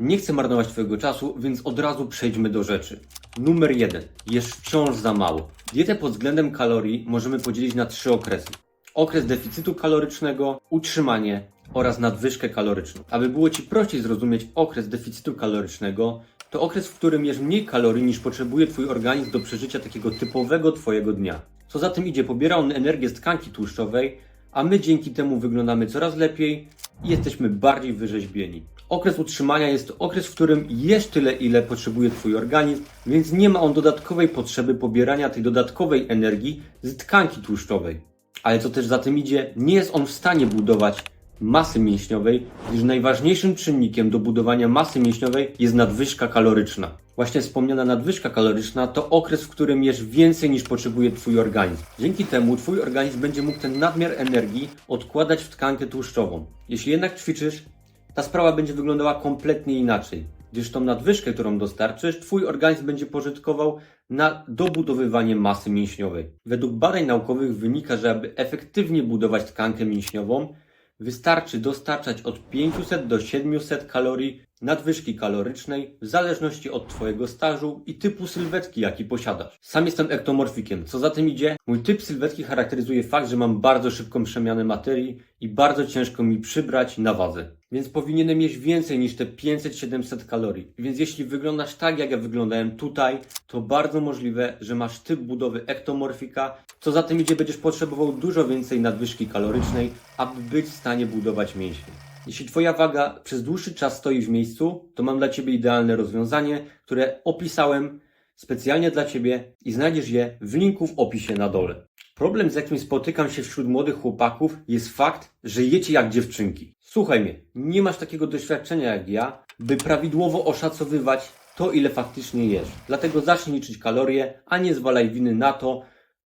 Nie chcę marnować Twojego czasu, więc od razu przejdźmy do rzeczy. Numer jeden. Jesz wciąż za mało. Dietę pod względem kalorii możemy podzielić na trzy okresy. Okres deficytu kalorycznego, utrzymanie oraz nadwyżkę kaloryczną. Aby było Ci prościej zrozumieć okres deficytu kalorycznego, to okres, w którym jesz mniej kalorii niż potrzebuje Twój organizm do przeżycia takiego typowego Twojego dnia. Co za tym idzie, pobiera on energię z tkanki tłuszczowej, a my dzięki temu wyglądamy coraz lepiej i jesteśmy bardziej wyrzeźbieni. Okres utrzymania jest okres, w którym jesz tyle, ile potrzebuje Twój organizm, więc nie ma on dodatkowej potrzeby pobierania tej dodatkowej energii z tkanki tłuszczowej. Ale co też za tym idzie, nie jest on w stanie budować masy mięśniowej, gdyż najważniejszym czynnikiem do budowania masy mięśniowej jest nadwyżka kaloryczna. Właśnie wspomniana nadwyżka kaloryczna to okres, w którym jesz więcej niż potrzebuje Twój organizm. Dzięki temu Twój organizm będzie mógł ten nadmiar energii odkładać w tkankę tłuszczową. Jeśli jednak ćwiczysz, ta sprawa będzie wyglądała kompletnie inaczej. Gdyż tą nadwyżkę, którą dostarczysz, Twój organizm będzie pożytkował na dobudowywanie masy mięśniowej. Według badań naukowych wynika, że aby efektywnie budować tkankę mięśniową, wystarczy dostarczać od 500 do 700 kalorii nadwyżki kalorycznej w zależności od Twojego stażu i typu sylwetki, jaki posiadasz. Sam jestem ektomorfikiem. Co za tym idzie, mój typ sylwetki charakteryzuje fakt, że mam bardzo szybką przemianę materii i bardzo ciężko mi przybrać na wadze. Więc powinienem jeść więcej niż te 500-700 kalorii. Więc jeśli wyglądasz tak, jak ja wyglądałem tutaj, to bardzo możliwe, że masz typ budowy ektomorfika. Co za tym idzie, będziesz potrzebował dużo więcej nadwyżki kalorycznej, aby być w stanie budować mięśnie. Jeśli Twoja waga przez dłuższy czas stoi w miejscu, to mam dla Ciebie idealne rozwiązanie, które opisałem specjalnie dla Ciebie i znajdziesz je w linku w opisie na dole. Problem, z jakim spotykam się wśród młodych chłopaków, jest fakt, że jecie jak dziewczynki. Słuchaj mnie, nie masz takiego doświadczenia jak ja, by prawidłowo oszacowywać to, ile faktycznie jesz. Dlatego zacznij liczyć kalorie, a nie zwalaj winy na to,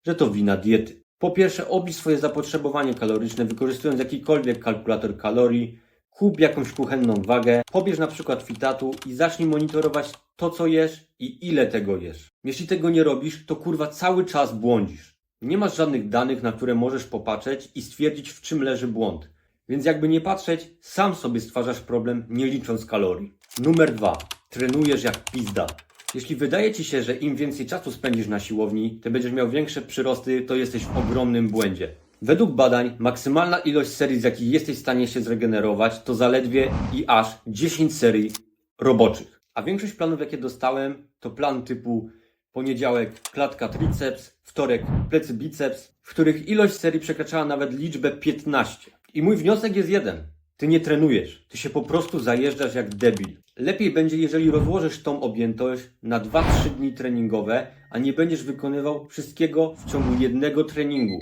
że to wina diety. Po pierwsze, oblicz swoje zapotrzebowanie kaloryczne, wykorzystując jakikolwiek kalkulator kalorii, kup jakąś kuchenną wagę, pobierz na przykład fitatu i zacznij monitorować to, co jesz i ile tego jesz. Jeśli tego nie robisz, to kurwa cały czas błądzisz. Nie masz żadnych danych, na które możesz popatrzeć i stwierdzić, w czym leży błąd. Więc jakby nie patrzeć, sam sobie stwarzasz problem, nie licząc kalorii. Numer dwa. Trenujesz jak pizda. Jeśli wydaje Ci się, że im więcej czasu spędzisz na siłowni, to będziesz miał większe przyrosty, to jesteś w ogromnym błędzie. Według badań, maksymalna ilość serii, z jakich jesteś w stanie się zregenerować, to zaledwie i aż 10 serii roboczych. A większość planów, jakie dostałem, to plan typu poniedziałek klatka triceps, wtorek plecy biceps, w których ilość serii przekraczała nawet liczbę 15. I mój wniosek jest jeden. Ty nie trenujesz, ty się po prostu zajeżdżasz jak debil. Lepiej będzie, jeżeli rozłożysz tą objętość na 2-3 dni treningowe, a nie będziesz wykonywał wszystkiego w ciągu jednego treningu.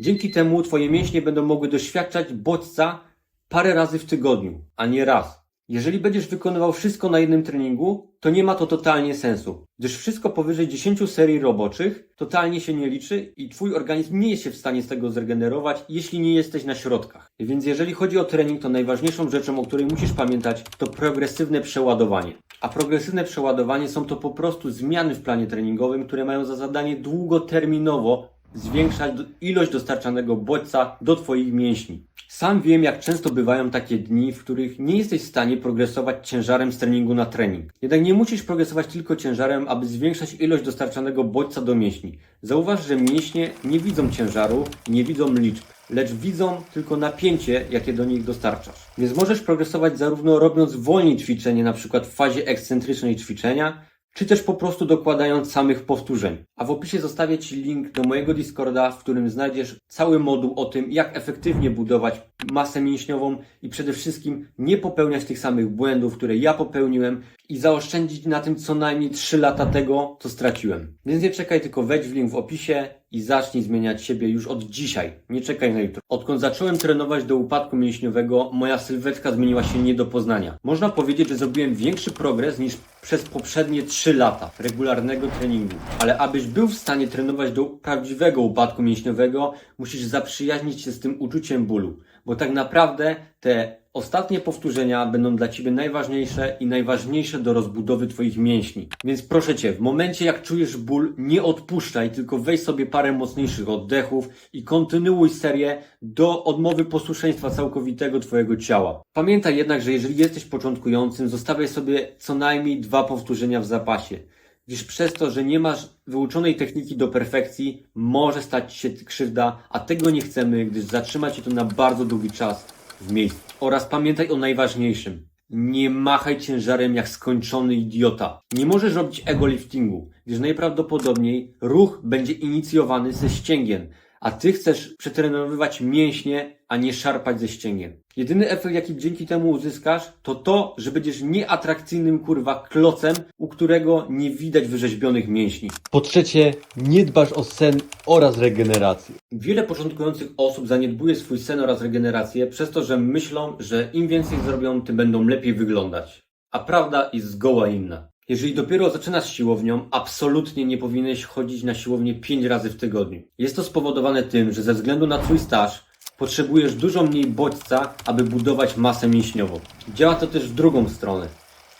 Dzięki temu Twoje mięśnie będą mogły doświadczać bodźca parę razy w tygodniu, a nie raz. Jeżeli będziesz wykonywał wszystko na jednym treningu, to nie ma to totalnie sensu, gdyż wszystko powyżej 10 serii roboczych totalnie się nie liczy i Twój organizm nie jest się w stanie z tego zregenerować, jeśli nie jesteś na środkach. Więc jeżeli chodzi o trening, to najważniejszą rzeczą, o której musisz pamiętać, to progresywne przeładowanie. A progresywne przeładowanie są to po prostu zmiany w planie treningowym, które mają za zadanie długoterminowo zwiększać ilość dostarczanego bodźca do Twoich mięśni. Sam wiem, jak często bywają takie dni, w których nie jesteś w stanie progresować ciężarem z treningu na trening. Jednak nie musisz progresować tylko ciężarem, aby zwiększać ilość dostarczanego bodźca do mięśni. Zauważ, że mięśnie nie widzą ciężaru, nie widzą liczb, lecz widzą tylko napięcie, jakie do nich dostarczasz. Więc możesz progresować zarówno robiąc wolniej ćwiczenie, na przykład w fazie ekscentrycznej ćwiczenia, czy też po prostu dokładając samych powtórzeń. A w opisie zostawię Ci link do mojego Discorda, w którym znajdziesz cały moduł o tym, jak efektywnie budować masę mięśniową i przede wszystkim nie popełniać tych samych błędów, które ja popełniłem i zaoszczędzić na tym co najmniej 3 lata tego, co straciłem. Więc nie czekaj, tylko wejdź w link w opisie i zacznij zmieniać siebie już od dzisiaj. Nie czekaj na jutro. Odkąd zacząłem trenować do upadku mięśniowego, moja sylwetka zmieniła się nie do poznania. Można powiedzieć, że zrobiłem większy progres niż przez poprzednie 3 lata regularnego treningu. Ale abyś był w stanie trenować do prawdziwego upadku mięśniowego, musisz zaprzyjaźnić się z tym uczuciem bólu. bo tak naprawdę te ostatnie powtórzenia będą dla Ciebie najważniejsze i najważniejsze do rozbudowy Twoich mięśni. Więc proszę Cię, w momencie jak czujesz ból, nie odpuszczaj, tylko weź sobie parę mocniejszych oddechów i kontynuuj serię do odmowy posłuszeństwa całkowitego Twojego ciała. Pamiętaj jednak, że jeżeli jesteś początkującym, zostawiaj sobie co najmniej dwa powtórzenia w zapasie gdyż przez to, że nie masz wyuczonej techniki do perfekcji, może stać się krzywda, a tego nie chcemy, gdyż zatrzyma cię to na bardzo długi czas w miejscu. Oraz pamiętaj o najważniejszym. Nie machaj ciężarem jak skończony idiota. Nie możesz robić ego liftingu, gdyż najprawdopodobniej ruch będzie inicjowany ze ścięgien, a ty chcesz przetrenowywać mięśnie, a nie szarpać ze ścięgien. Jedyny efekt, jaki dzięki temu uzyskasz, to to, że będziesz nieatrakcyjnym kurwa klocem, u którego nie widać wyrzeźbionych mięśni. Po trzecie, nie dbasz o sen oraz regenerację. Wiele początkujących osób zaniedbuje swój sen oraz regenerację przez to, że myślą, że im więcej zrobią, tym będą lepiej wyglądać. A prawda jest zgoła inna. Jeżeli dopiero zaczynasz siłownią, absolutnie nie powinieneś chodzić na siłownię 5 razy w tygodniu. Jest to spowodowane tym, że ze względu na twój staż potrzebujesz dużo mniej bodźca, aby budować masę mięśniową. Działa to też w drugą stronę.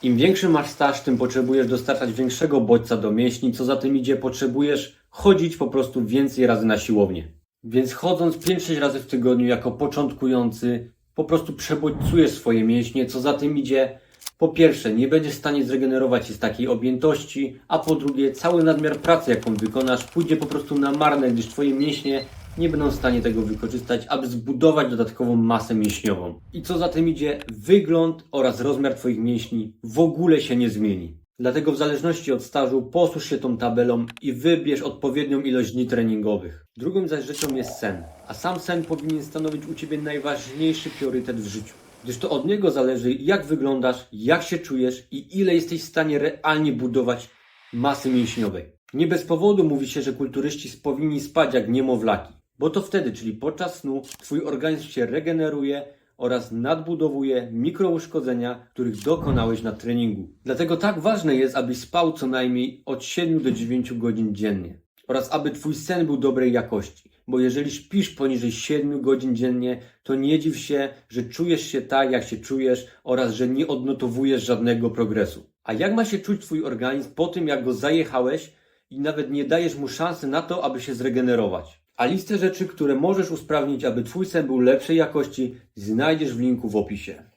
Im większy masz staż, tym potrzebujesz dostarczać większego bodźca do mięśni, co za tym idzie, potrzebujesz chodzić po prostu więcej razy na siłownię. Więc chodząc 5-6 razy w tygodniu jako początkujący, po prostu przebodźcujesz swoje mięśnie, co za tym idzie, po pierwsze, nie będziesz w stanie zregenerować się z takiej objętości, a po drugie, cały nadmiar pracy, jaką wykonasz, pójdzie po prostu na marne, gdyż Twoje mięśnie nie będą w stanie tego wykorzystać, aby zbudować dodatkową masę mięśniową. I co za tym idzie, wygląd oraz rozmiar Twoich mięśni w ogóle się nie zmieni. Dlatego w zależności od stażu posłuż się tą tabelą i wybierz odpowiednią ilość dni treningowych. Drugą zaś rzeczą jest sen, a sam sen powinien stanowić u Ciebie najważniejszy priorytet w życiu. Gdyż to od niego zależy, jak wyglądasz, jak się czujesz i ile jesteś w stanie realnie budować masy mięśniowej. Nie bez powodu mówi się, że kulturyści powinni spać jak niemowlaki, bo to wtedy, czyli podczas snu, Twój organizm się regeneruje oraz nadbudowuje mikrouszkodzenia, których dokonałeś na treningu. Dlatego tak ważne jest, abyś spał co najmniej od 7 do 9 godzin dziennie oraz aby Twój sen był dobrej jakości. Bo jeżeli śpisz poniżej 7 godzin dziennie, to nie dziw się, że czujesz się tak, jak się czujesz oraz że nie odnotowujesz żadnego progresu. A jak ma się czuć Twój organizm po tym, jak go zajechałeś i nawet nie dajesz mu szansy na to, aby się zregenerować? A listę rzeczy, które możesz usprawnić, aby Twój sen był lepszej jakości, znajdziesz w linku w opisie.